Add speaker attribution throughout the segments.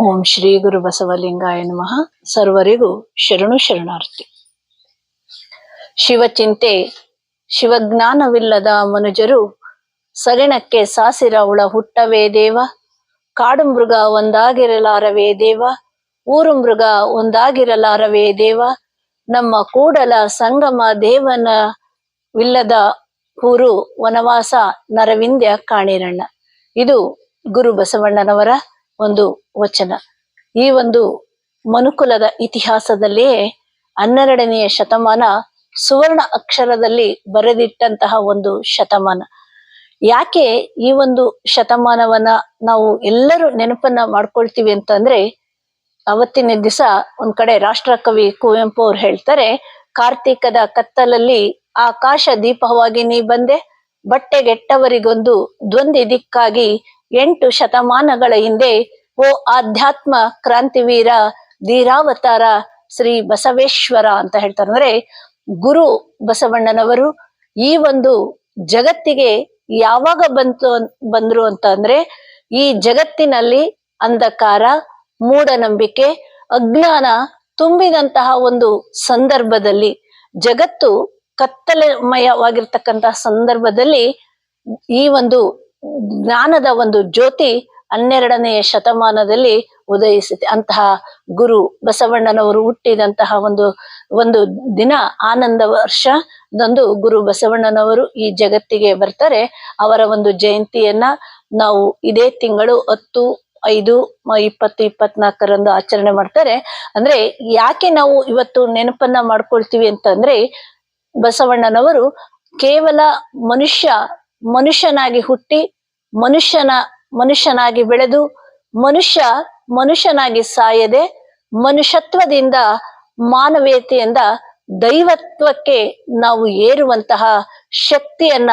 Speaker 1: ಓಂ ಶ್ರೀ ಗುರು ಬಸವಲಿಂಗಾಯ ನಮಃ. ಸರ್ವರಿಗೂ ಶರಣು ಶರಣಾರ್ಥಿ. ಶಿವಚಿಂತೆ, ಶಿವಜ್ಞಾನವಿಲ್ಲದ ಮನುಜರು, ಸಗಣಕ್ಕೆ ಉಳ ಹುಟ್ಟವೇ ದೇವ, ಕಾಡು ಮೃಗ ಒಂದಾಗಿರಲಾರವೇ ದೇವ, ಊರು ಮೃಗ ಒಂದಾಗಿರಲಾರವೇ ದೇವ, ನಮ್ಮ ಕೂಡಲ ಸಂಗಮ ದೇವನ ವಿಲ್ಲದ ಊರು ವನವಾಸ ನರವಿಂದ್ಯ ಕಾಣಿರಣ್ಣ. ಇದು ಗುರು ಬಸವಣ್ಣನವರ ಒಂದು ವಚನ. ಈ ಒಂದು ಮನುಕುಲದ ಇತಿಹಾಸದಲ್ಲಿಯೇ ಹನ್ನೆರಡನೆಯ ಶತಮಾನ ಸುವರ್ಣ ಅಕ್ಷರದಲ್ಲಿ ಬರೆದಿಟ್ಟಂತಹ ಒಂದು ಶತಮಾನ. ಯಾಕೆ ಈ ಒಂದು ಶತಮಾನವನ್ನ ನಾವು ಎಲ್ಲರೂ ನೆನಪನ್ನ ಮಾಡ್ಕೊಳ್ತೀವಿ ಅಂತಂದ್ರೆ, ಅವತ್ತಿನ ದಿವಸ ಒಂದ್ ಕಡೆ ರಾಷ್ಟ್ರಕವಿ ಕುವೆಂಪು ಅವ್ರು ಹೇಳ್ತಾರೆ, ಕಾರ್ತಿಕದ ಕತ್ತಲಲ್ಲಿ ಆಕಾಶ ದೀಪವಾಗಿ ನೀ ಬಂದೆ, ಬಟ್ಟೆಗೆಟ್ಟವರಿಗೊಂದು ದ್ವಂದ್ವ ದಿಕ್ಕಾಗಿ ಎಂಟು ಶತಮಾನಗಳ ಹಿಂದೆ, ಓ ಆಧ್ಯಾತ್ಮ ಕ್ರಾಂತಿವೀರ ಧೀರಾವತಾರ ಶ್ರೀ ಬಸವೇಶ್ವರ ಅಂತ ಹೇಳ್ತಾರೆ. ಅಂದ್ರೆ ಗುರು ಬಸವಣ್ಣನವರು ಈ ಒಂದು ಜಗತ್ತಿಗೆ ಯಾವಾಗ ಬಂತು ಬಂದ್ರು ಅಂತ ಅಂದ್ರೆ, ಈ ಜಗತ್ತಿನಲ್ಲಿ ಅಂಧಕಾರ, ಮೂಢನಂಬಿಕೆ, ಅಜ್ಞಾನ ತುಂಬಿದಂತಹ ಒಂದು ಸಂದರ್ಭದಲ್ಲಿ, ಜಗತ್ತು ಕತ್ತಲೆಮಯವಾಗಿರ್ತಕ್ಕಂತಹ ಸಂದರ್ಭದಲ್ಲಿ ಈ ಒಂದು ಜ್ಞಾನದ ಒಂದು ಜ್ಯೋತಿ ಹನ್ನೆರಡನೆಯ ಶತಮಾನದಲ್ಲಿ ಉದಯಿಸಿದೆ. ಅಂತಹ ಗುರು ಬಸವಣ್ಣನವರು ಹುಟ್ಟಿದಂತಹ ಒಂದು ಒಂದು ದಿನ, ಆನಂದ ವರ್ಷದಂದು ಗುರು ಬಸವಣ್ಣನವರು ಈ ಜಗತ್ತಿಗೆ ಬರ್ತಾರೆ. ಅವರ ಒಂದು ಜಯಂತಿಯನ್ನ ನಾವು ಇದೇ ತಿಂಗಳು ಹತ್ತು, ಐದು, ಇಪ್ಪತ್ತು, ಇಪ್ಪತ್ನಾಲ್ಕರಂದು ಆಚರಣೆ ಮಾಡ್ತಾರೆ. ಅಂದ್ರೆ ಯಾಕೆ ನಾವು ಇವತ್ತು ನೆನಪನ್ನ ಮಾಡ್ಕೊಳ್ತೀವಿ ಅಂತಂದ್ರೆ ಬಸವಣ್ಣನವರು ಕೇವಲ ಮನುಷ್ಯ ಮನುಷ್ಯನಾಗಿ ಹುಟ್ಟಿ, ಮನುಷ್ಯನ, ಮನುಷ್ಯನಾಗಿ ಬೆಳೆದು, ಮನುಷ್ಯ ಮನುಷ್ಯನಾಗಿ ಸಾಯದೆ, ಮನುಷ್ಯತ್ವದಿಂದ ಮಾನವೀಯತೆಯಿಂದ ದೈವತ್ವಕ್ಕೆ ನಾವು ಏರುವಂತಹ ಶಕ್ತಿಯನ್ನ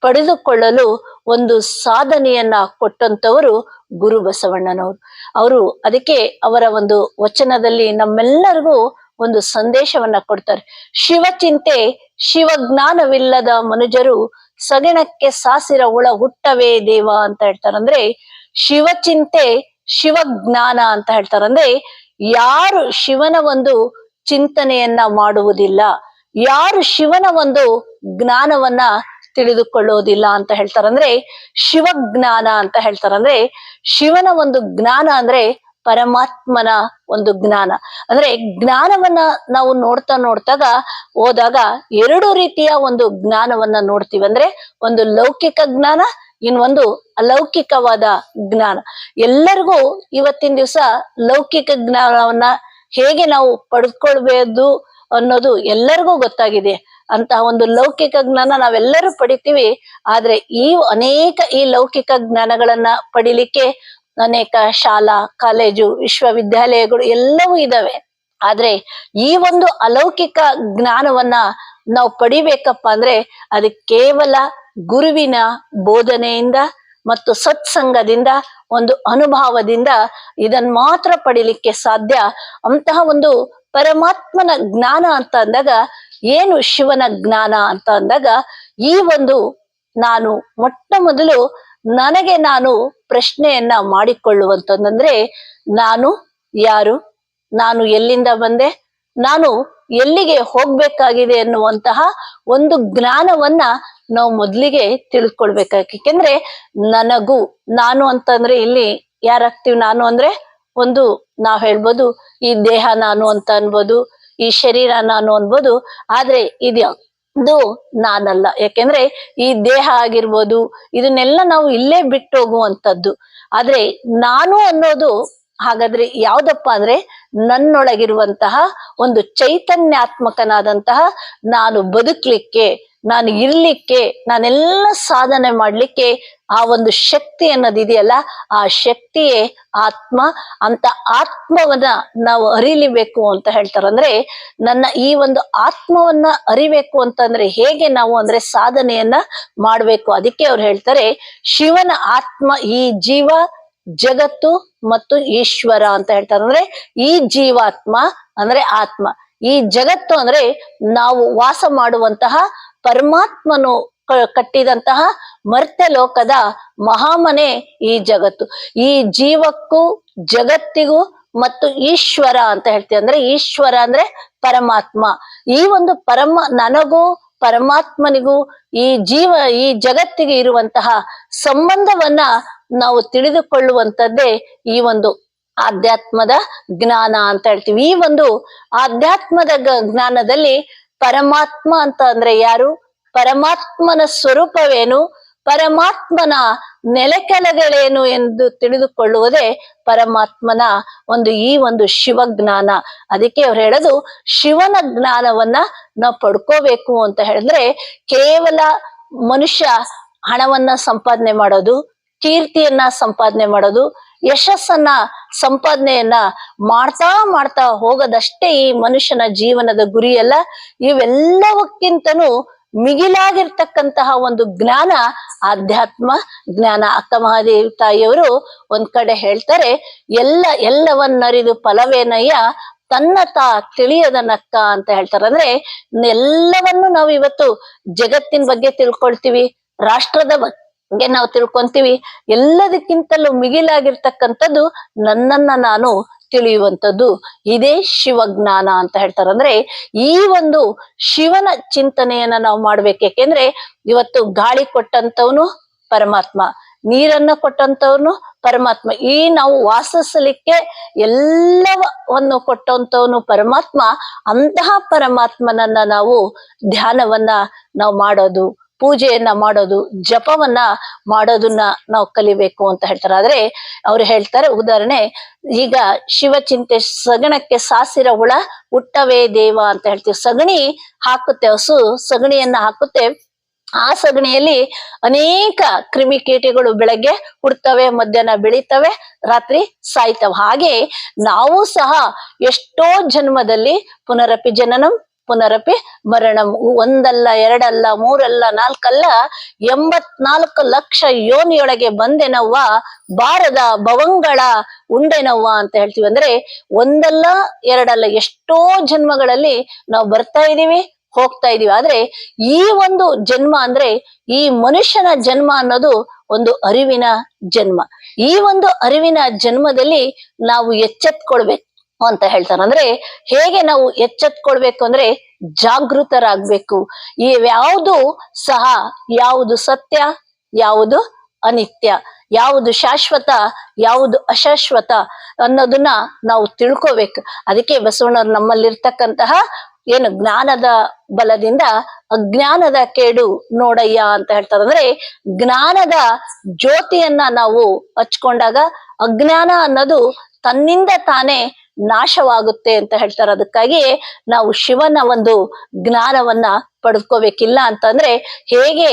Speaker 1: ಪಡೆದುಕೊಳ್ಳಲು ಒಂದು ಸಾಧನೆಯನ್ನ ಕೊಟ್ಟಂತವರು ಗುರು ಬಸವಣ್ಣನವರು. ಅವರು ಅದಕ್ಕೆ ಅವರ ಒಂದು ವಚನದಲ್ಲಿ ನಮ್ಮೆಲ್ಲರಿಗೂ ಒಂದು ಸಂದೇಶವನ್ನ ಕೊಡ್ತಾರೆ. ಶಿವಚಿಂತೆ ಶಿವಜ್ಞಾನವಿಲ್ಲದ ಮನುಜರು ಸಗಣಕ್ಕೆ ಸಾಸಿರ ಹುಳ ಹುಟ್ಟವೇ ದೇವ ಅಂತ ಹೇಳ್ತಾರಂದ್ರೆ ಶಿವಚಿಂತೆ ಶಿವಜ್ಞಾನ ಅಂತ ಹೇಳ್ತಾರಂದ್ರೆ ಯಾರು ಶಿವನ ಒಂದು ಚಿಂತನೆಯನ್ನ ಮಾಡುವುದಿಲ್ಲ, ಯಾರು ಶಿವನ ಒಂದು ಜ್ಞಾನವನ್ನ ತಿಳಿದುಕೊಳ್ಳೋದಿಲ್ಲ ಅಂತ ಹೇಳ್ತಾರಂದ್ರೆ ಶಿವಜ್ಞಾನ ಅಂತ ಹೇಳ್ತಾರಂದ್ರೆ ಶಿವನ ಒಂದು ಜ್ಞಾನ ಅಂದ್ರೆ ಪರಮಾತ್ಮನ ಒಂದು ಜ್ಞಾನ. ಅಂದ್ರೆ ಜ್ಞಾನವನ್ನ ನಾವು ನೋಡ್ತಾ ನೋಡ್ತಾಗ ಹೋದಾಗ ಎರಡು ರೀತಿಯ ಒಂದು ಜ್ಞಾನವನ್ನ ನೋಡ್ತೀವಿ. ಅಂದ್ರೆ ಒಂದು ಲೌಕಿಕ ಜ್ಞಾನ, ಇನ್ನೊಂದು ಅಲೌಕಿಕವಾದ ಜ್ಞಾನ. ಎಲ್ಲರಿಗೂ ಇವತ್ತಿನ ದಿವಸ ಲೌಕಿಕ ಜ್ಞಾನವನ್ನ ಹೇಗೆ ನಾವು ಪಡೆದುಕೊಳ್ಬೇಕು ಅನ್ನೋದು ಎಲ್ಲರಿಗೂ ಗೊತ್ತಾಗಿದೆ. ಅಂತಹ ಒಂದು ಲೌಕಿಕ ಜ್ಞಾನ ನಾವೆಲ್ಲರೂ ಪಡಿತೀವಿ. ಆದ್ರೆ ಈ ಅನೇಕ ಈ ಲೌಕಿಕ ಜ್ಞಾನಗಳನ್ನ ಪಡಿಲಿಕ್ಕೆ ಅನೇಕ ಶಾಲಾ, ಕಾಲೇಜು, ವಿಶ್ವವಿದ್ಯಾಲಯಗಳು ಎಲ್ಲವೂ ಇದಾವೆ. ಆದ್ರೆ ಈ ಒಂದು ಅಲೌಕಿಕ ಜ್ಞಾನವನ್ನ ನಾವು ಪಡಿಬೇಕಪ್ಪ ಅಂದ್ರೆ ಅದು ಕೇವಲ ಗುರುವಿನ ಬೋಧನೆಯಿಂದ ಮತ್ತು ಸತ್ಸಂಗದಿಂದ, ಒಂದು ಅನುಭವದಿಂದ ಇದನ್ ಮಾತ್ರ ಪಡಿಲಿಕ್ಕೆ ಸಾಧ್ಯ. ಅಂತಹ ಒಂದು ಪರಮಾತ್ಮನ ಜ್ಞಾನ ಅಂತ ಅಂದಾಗ, ಏನು ಶಿವನ ಜ್ಞಾನ ಅಂತ ಅಂದಾಗ, ಈ ಒಂದು ನಾನು ಮೊಟ್ಟ ಮೊದಲು ನನಗೆ ನಾನು ಪ್ರಶ್ನೆಯನ್ನ ಮಾಡಿಕೊಳ್ಳುವಂತಂದ್ರೆ, ನಾನು ಯಾರು? ನಾನು ಎಲ್ಲಿಂದ ಬಂದೆ? ನಾನು ಎಲ್ಲಿಗೆ ಹೋಗ್ಬೇಕಾಗಿದೆ ಎನ್ನುವಂತಹ ಒಂದು ಜ್ಞಾನವನ್ನ ನಾವು ಮೊದ್ಲಿಗೆ ತಿಳ್ಕೊಳ್ಬೇಕಾಗಿ ಯಾಕೆಂದ್ರೆ ನನಗೂ, ನಾನು ಅಂತಂದ್ರೆ ಇಲ್ಲಿ ಯಾರಾಗ್ತೀವಿ ನಾನು ಅಂದ್ರೆ, ಒಂದು ನಾವ್ ಹೇಳ್ಬೋದು, ಈ ದೇಹ ನಾನು ಅಂತ ಅನ್ಬೋದು, ಈ ಶರೀರ ನಾನು ಅನ್ಬೋದು, ಆದ್ರೆ ಇದು ಇದು ನಾನಲ್ಲ. ಯಾಕೆಂದ್ರೆ ಈ ದೇಹ ಆಗಿರ್ಬೋದು, ಇದನ್ನೆಲ್ಲ ನಾವು ಇಲ್ಲೇ ಬಿಟ್ಟು ಹೋಗುವಂಥದ್ದು. ಆದ್ರೆ ನಾನು ಅನ್ನೋದು ಹಾಗಾದ್ರೆ ಯಾವ್ದಪ್ಪ ಅಂದ್ರೆ ನನ್ನೊಳಗಿರುವಂತಹ ಒಂದು ಚೈತನ್ಯಾತ್ಮಕನಾದಂತಹ ನಾನು ಬದುಕ್ಲಿಕ್ಕೆ ನಾನು ಇರ್ಲಿಕ್ಕೆ, ನಾನೆಲ್ಲ ಸಾಧನೆ ಮಾಡ್ಲಿಕ್ಕೆ ಆ ಒಂದು ಶಕ್ತಿ ಅನ್ನೋದಿದೆಯಲ್ಲ ಆ ಶಕ್ತಿಯೇ ಆತ್ಮ. ಅಂತ ಆತ್ಮವನ್ನ ನಾವು ಅರಿಲಿಬೇಕು ಅಂತ ಹೇಳ್ತಾರಂದ್ರೆ, ನನ್ನ ಈ ಒಂದು ಆತ್ಮವನ್ನ ಅರಿಬೇಕು ಅಂತಂದ್ರೆ ಹೇಗೆ ನಾವು ಅಂದ್ರೆ ಸಾಧನೆಯನ್ನ ಮಾಡ್ಬೇಕು? ಅದಕ್ಕೆ ಅವ್ರು ಹೇಳ್ತಾರೆ, ಶಿವನ ಆತ್ಮ ಈ ಜೀವ, ಜಗತ್ತು ಮತ್ತು ಈಶ್ವರ ಅಂತ ಹೇಳ್ತಾರೆ ಅಂದ್ರೆ ಈ ಜೀವಾತ್ಮ ಅಂದ್ರೆ ಆತ್ಮ. ಈ ಜಗತ್ತು ಅಂದ್ರೆ ನಾವು ವಾಸ ಮಾಡುವಂತಹ ಪರಮಾತ್ಮನು ಕಟ್ಟಿದಂತಹ ಮರ್ತ್ಯ ಲೋಕದ ಮಹಾಮನೆ ಈ ಜಗತ್ತು. ಈ ಜೀವಕ್ಕೂ, ಜಗತ್ತಿಗೂ ಮತ್ತು ಈಶ್ವರ ಅಂತ ಹೇಳ್ತೀವಿ. ಅಂದ್ರೆ ಈಶ್ವರ ಅಂದ್ರೆ ಪರಮಾತ್ಮ. ಈ ಒಂದು ಪರಮ, ನನಗೂ ಪರಮಾತ್ಮನಿಗೂ ಈ ಜೀವ, ಈ ಜಗತ್ತಿಗೆ ಇರುವಂತಹ ಸಂಬಂಧವನ್ನ ನಾವು ತಿಳಿದುಕೊಳ್ಳುವಂಥದ್ದೇ ಈ ಒಂದು ಆಧ್ಯಾತ್ಮದ ಜ್ಞಾನ ಅಂತ ಹೇಳ್ತೀವಿ. ಈ ಒಂದು ಆಧ್ಯಾತ್ಮದ ಜ್ಞಾನದಲ್ಲಿ ಪರಮಾತ್ಮ ಅಂತ ಅಂದ್ರೆ ಯಾರು? ಪರಮಾತ್ಮನ ಸ್ವರೂಪವೇನು? ಪರಮಾತ್ಮನ ನೆಲೆಕೆಲಗಳೇನು ಎಂದು ತಿಳಿದುಕೊಳ್ಳುವುದೇ ಪರಮಾತ್ಮನ ಒಂದು ಈ ಒಂದು ಶಿವಜ್ಞಾನ. ಅದಕ್ಕೆ ಅವ್ರು ಹೇಳೋದು, ಶಿವನ ಜ್ಞಾನವನ್ನ ನಾವು ಪಡ್ಕೋಬೇಕು ಅಂತ ಹೇಳಿದ್ರೆ ಕೇವಲ ಮನುಷ್ಯ ಹಣವನ್ನ ಸಂಪಾದನೆ ಮಾಡೋದು, ಕೀರ್ತಿಯನ್ನ ಸಂಪಾದನೆ ಮಾಡೋದು ಯಶಸ್ಸನ್ನ ಸಂಪಾದನೆಯನ್ನ ಮಾಡ್ತಾ ಮಾಡ್ತಾ ಹೋಗದಷ್ಟೇ ಈ ಮನುಷ್ಯನ ಜೀವನದ ಗುರಿಯಲ್ಲ. ಇವೆಲ್ಲವಕ್ಕಿಂತನೂ ಮಿಗಿಲಾಗಿರ್ತಕ್ಕಂತಹ ಒಂದು ಜ್ಞಾನ ಆಧ್ಯಾತ್ಮ ಜ್ಞಾನ. ಅಕ್ಕ ಮಹಾದೇವಿ ತಾಯಿಯವರು ಒಂದ್ ಕಡೆ ಹೇಳ್ತಾರೆ, ಎಲ್ಲ ಎಲ್ಲವನ್ನರಿದು ಫಲವೇನಯ್ಯ, ತನ್ನ ತಾ ತಿಳಿಯದ ನಕ್ಕ ಅಂತ ಹೇಳ್ತಾರೆ. ಅಂದ್ರೆ ಎಲ್ಲವನ್ನು ನಾವು ಇವತ್ತು ಜಗತ್ತಿನ ಬಗ್ಗೆ ತಿಳ್ಕೊಳ್ತೀವಿ, ರಾಷ್ಟ್ರದ ಬಗ್ಗೆ ನಾವು ತಿಳ್ಕೊಂತೀವಿ. ಎಲ್ಲದಕ್ಕಿಂತಲೂ ಮಿಗಿಲಾಗಿರ್ತಕ್ಕಂಥದ್ದು ನನ್ನನ್ನ ನಾನು ತಿಳಿಯುವಂಥದ್ದು. ಇದೇ ಶಿವಜ್ಞಾನ ಅಂತ ಹೇಳ್ತಾರೆ. ಅಂದ್ರೆ ಈ ಒಂದು ಶಿವನ ಚಿಂತನೆಯನ್ನ ನಾವು ಮಾಡ್ಬೇಕು. ಯಾಕೆಂದ್ರೆ ಇವತ್ತು ಗಾಳಿ ಕೊಟ್ಟಂತವನು ಪರಮಾತ್ಮ, ನೀರನ್ನ ಕೊಟ್ಟಂತವನು ಪರಮಾತ್ಮ. ಈ ನಾವು ವಾಸಿಸಲಿಕ್ಕೆ ಎಲ್ಲವನ್ನು ಕೊಟ್ಟಂತವನು ಪರಮಾತ್ಮ. ಅಂತಹ ಪರಮಾತ್ಮನನ್ನ ನಾವು ಧ್ಯಾನವನ್ನ ನಾವು ಮಾಡೋದು ಪೂಜೆಯನ್ನ ಮಾಡೋದು, ಜಪವನ್ನ ಮಾಡೋದನ್ನ ನಾವು ಕಲಿಬೇಕು ಅಂತ ಹೇಳ್ತಾರೆ. ಆದ್ರೆ ಅವ್ರು ಹೇಳ್ತಾರೆ, ಉದಾಹರಣೆ, ಈಗ ಶಿವಚಿಂತೆ ಸಗಣಕ್ಕೆ ಸಾಸಿರ ಹುಳ ಹುಟ್ಟವೇ ದೇವ ಅಂತ ಹೇಳ್ತೀವಿ. ಸಗಣಿ ಹಾಕುತ್ತೆ, ಹಸು ಸಗಣಿಯನ್ನ ಹಾಕುತ್ತೆ. ಆ ಸಗಣಿಯಲ್ಲಿ ಅನೇಕ ಕ್ರಿಮಿಕೀಟಗಳು ಬೆಳಗ್ಗೆ ಹುಡ್ತವೆ, ಮಧ್ಯಾಹ್ನ ಬೆಳಿತವೆ, ರಾತ್ರಿ ಸಾಯ್ತವೆ. ಹಾಗೆ ನಾವು ಸಹ ಎಷ್ಟೋ ಜನ್ಮದಲ್ಲಿ ಪುನರಪಿ ಜನನಂ ಪುನರಪಿ ಮರಣ. ಒಂದಲ್ಲ, ಎರಡಲ್ಲ, ಮೂರಲ್ಲ, ನಾಲ್ಕಲ್ಲ, ಎಂಬತ್ನಾಲ್ಕು ಲಕ್ಷ ಯೋನಿಯೊಳಗೆ ಬಂದೆನವ್ವ. ಬಾರದ ಭವಂಗಳ ಉಂಡೆನವ್ವ ಅಂತ ಹೇಳ್ತೀವಿ. ಅಂದ್ರೆ ಒಂದಲ್ಲ, ಎರಡಲ್ಲ, ಎಷ್ಟೋ ಜನ್ಮಗಳಲ್ಲಿ ನಾವು ಬರ್ತಾ ಇದೀವಿ ಹೋಗ್ತಾ ಇದೀವಿ ಆದ್ರೆ ಈ ಒಂದು ಜನ್ಮ ಅಂದ್ರೆ ಈ ಮನುಷ್ಯನ ಜನ್ಮ ಅನ್ನೋದು ಒಂದು ಅರಿವಿನ ಜನ್ಮ. ಈ ಒಂದು ಅರಿವಿನ ಜನ್ಮದಲ್ಲಿ ನಾವು ಎಚ್ಚೆತ್ಕೊಳ್ಬೇಕು. ಅಂತ ಹೇಳ್ತಾರೆ ಅಂದ್ರೆ ಹೇಗೆ ನಾವು ಎಚ್ಚೆತ್ಕೊಳ್ಬೇಕು ಅಂದ್ರೆ ಜಾಗೃತರಾಗ್ಬೇಕು. ಈ ಯಾವುದು ಸಹ, ಯಾವುದು ಸತ್ಯ, ಯಾವುದು ಅನಿತ್ಯ, ಯಾವುದು ಶಾಶ್ವತ, ಯಾವುದು ಅಶಾಶ್ವತ ಅನ್ನೋದನ್ನ ನಾವು ತಿಳ್ಕೋಬೇಕು. ಅದಕ್ಕೆ ಬಸವಣ್ಣವ್ರು ನಮ್ಮಲ್ಲಿರ್ತಕ್ಕಂತಹ ಏನು ಜ್ಞಾನದ ಬಲದಿಂದ ಅಜ್ಞಾನದ ಕೇಡು ನೋಡಯ್ಯ ಅಂತ ಹೇಳ್ತಾರೆ. ಅಂದ್ರೆ ಜ್ಞಾನದ ಜ್ಯೋತಿಯನ್ನ ನಾವು ಹಚ್ಕೊಂಡಾಗ ಅಜ್ಞಾನ ಅನ್ನೋದು ತನ್ನಿಂದ ತಾನೇ ನಾಶವಾಗುತ್ತೆ ಅಂತ ಹೇಳ್ತಾರೆ. ಅದಕ್ಕಾಗಿ ನಾವು ಶಿವನ ಒಂದು ಜ್ಞಾನವನ್ನ ಪಡೆದುಕೋಬೇಕಿಲ್ಲ ಅಂತಂದ್ರೆ ಹೇಗೆ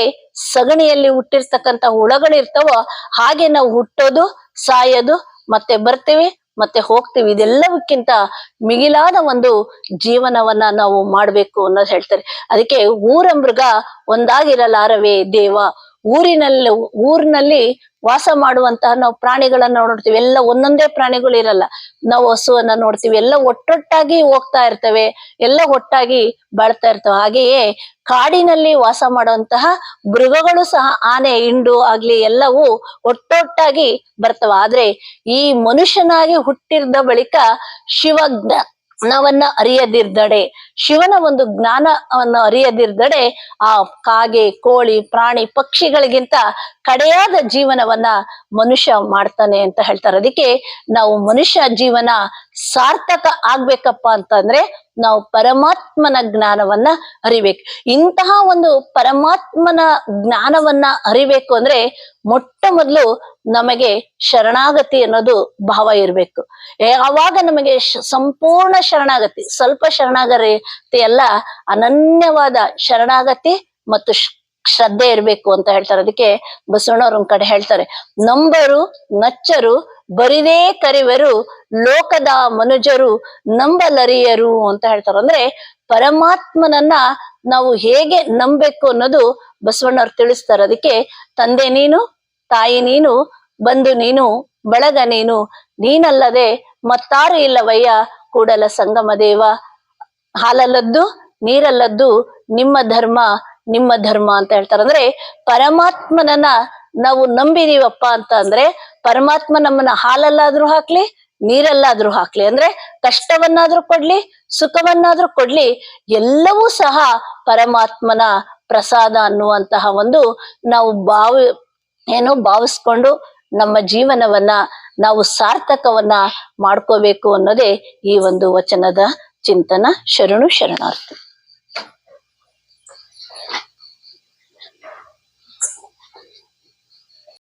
Speaker 1: ಸಗಣಿಯಲ್ಲಿ ಹುಟ್ಟಿರ್ತಕ್ಕಂತ ಹುಳಗಳಿರ್ತಾವೋ ಹಾಗೆ ನಾವು ಹುಟ್ಟೋದು, ಸಾಯೋದು, ಮತ್ತೆ ಬರ್ತೀವಿ, ಮತ್ತೆ ಹೋಗ್ತೀವಿ. ಇದೆಲ್ಲವಕ್ಕಿಂತ ಮಿಗಿಲಾದ ಒಂದು ಜೀವನವನ್ನ ನಾವು ಮಾಡ್ಬೇಕು ಅನ್ನೋದು ಹೇಳ್ತಾರೆ. ಅದಕ್ಕೆ ಊರ ಮೃಗ ಒಂದಾಗಿರಲಾರವೇ ದೇವ. ಊರಿನಲ್ಲಿ ಊರಿನಲ್ಲಿ ವಾಸ ಮಾಡುವಂತಹ ನಾವು ಪ್ರಾಣಿಗಳನ್ನ ನೋಡ್ತೀವಿ. ಎಲ್ಲ ಒಂದೊಂದೇ ಪ್ರಾಣಿಗಳು ಇರಲ್ಲ. ನಾವು ಹಸುವನ್ನ ನೋಡ್ತೀವಿ. ಎಲ್ಲ ಒಟ್ಟೊಟ್ಟಾಗಿ ಹೋಗ್ತಾ ಇರ್ತವೆ. ಎಲ್ಲ ಒಟ್ಟಾಗಿ ಬಾಳ್ತಾ ಇರ್ತವೆ. ಹಾಗೆಯೇ ಕಾಡಿನಲ್ಲಿ ವಾಸ ಮಾಡುವಂತಹ ಮೃಗಗಳು ಸಹ, ಆನೆ, ಹಿಂಡು ಆಗ್ಲಿ ಎಲ್ಲವೂ ಒಟ್ಟೊಟ್ಟಾಗಿ ಬರ್ತವೆ. ಆದ್ರೆ ಈ ಮನುಷ್ಯನಾಗಿ ಹುಟ್ಟಿದ ಬಳಿಕ ಶಿವ ಜ್ಞಾನವನ್ನ ಅರಿಯದಿರ್ದಡೆ ಶಿವನ ಒಂದು ಜ್ಞಾನವನ್ನು ಅರಿಯದಿರ್ದಡೆ ಆ ಕಾಗೆ, ಕೋಳಿ, ಪ್ರಾಣಿ, ಪಕ್ಷಿಗಳಿಗಿಂತ ಕಡೆಯಾದ ಜೀವನವನ್ನ ಮನುಷ್ಯ ಮಾಡ್ತಾನೆ ಅಂತ ಹೇಳ್ತಾರೆ. ಅದಕ್ಕೆ ನಾವು ಮನುಷ್ಯ ಜೀವನ ಸಾರ್ಥಕ ಆಗ್ಬೇಕಪ್ಪ ಅಂತಂದ್ರೆ ನಾವು ಪರಮಾತ್ಮನ ಜ್ಞಾನವನ್ನ ಅರಿಬೇಕು. ಇಂತಹ ಒಂದು ಪರಮಾತ್ಮನ ಜ್ಞಾನವನ್ನ ಅರಿಬೇಕು ಅಂದ್ರೆ ಮೊಟ್ಟ ಮೊದಲು ನಮಗೆ ಶರಣಾಗತಿ ಅನ್ನೋದು ಭಾವ ಇರಬೇಕು. ಯಾವಾಗ ನಮಗೆ ಸಂಪೂರ್ಣ ಶರಣಾಗತಿ, ಸ್ವಲ್ಪ ಶರಣಾಗತಿ ಅಲ್ಲ, ಅನನ್ಯವಾದ ಶರಣಾಗತಿ ಮತ್ತು ಶ್ರದ್ಧೆ ಇರಬೇಕು ಅಂತ ಹೇಳ್ತಾರೆ. ಅದಕ್ಕೆ ಬಸವಣ್ಣವ್ರ ಕಡೆ ಹೇಳ್ತಾರೆ. ನಂಬರು, ನಚ್ಚರು ಬರಿದೇ ಕರಿವರು ಲೋಕದ ಮನುಜರು, ನಂಬಲರಿಯರು ಅಂತ ಹೇಳ್ತಾರೆ. ಅಂದ್ರೆ ಪರಮಾತ್ಮನನ್ನ ನಾವು ಹೇಗೆ ನಂಬೇಕು ಅನ್ನೋದು ಬಸವಣ್ಣವ್ರು ತಿಳಿಸ್ತಾರೆ. ಅದಕ್ಕೆ ತಂದೆ ನೀನು, ತಾಯಿ ನೀನು, ಬಂಧು ನೀನು, ಬಳಗ ನೀನು, ನೀನಲ್ಲದೆ ಮತ್ತಾರು ಇಲ್ಲವಯ್ಯ, ಕೂಡಲ ಸಂಗಮ ದೇವ. ಹಾಲಲ್ಲದ್ದು, ನೀರಲ್ಲದ್ದು ನಿಮ್ಮ ಧರ್ಮ ನಿಮ್ಮ ಧರ್ಮ ಅಂತ ಹೇಳ್ತಾರೆ. ಅಂದ್ರೆ ಪರಮಾತ್ಮನನ್ನ ನಾವು ನಂಬಿದೀವಪ್ಪ ಅಂತ ಅಂದ್ರೆ ಪರಮಾತ್ಮ ನಮ್ಮನ್ನ ಹಾಲಲ್ಲಾದ್ರೂ ಹಾಕ್ಲಿ, ನೀರಲ್ಲಾದ್ರೂ ಹಾಕ್ಲಿ. ಅಂದ್ರೆ ಕಷ್ಟವನ್ನಾದ್ರೂ ಕೊಡ್ಲಿ, ಸುಖವನ್ನಾದ್ರೂ ಕೊಡ್ಲಿ, ಎಲ್ಲವೂ ಸಹ ಪರಮಾತ್ಮನ ಪ್ರಸಾದ ಅನ್ನುವಂತಹ ಒಂದು ನಾವು ಭಾವ, ಏನು ಭಾವಿಸ್ಕೊಂಡು ನಮ್ಮ ಜೀವನವನ್ನ ನಾವು ಸಾರ್ಥಕವನ್ನ ಮಾಡ್ಕೋಬೇಕು ಅನ್ನೋದೇ ಈ ಒಂದು ವಚನದ ಚಿಂತನ. ಶರಣು ಶರಣಾರ್ಥಿ.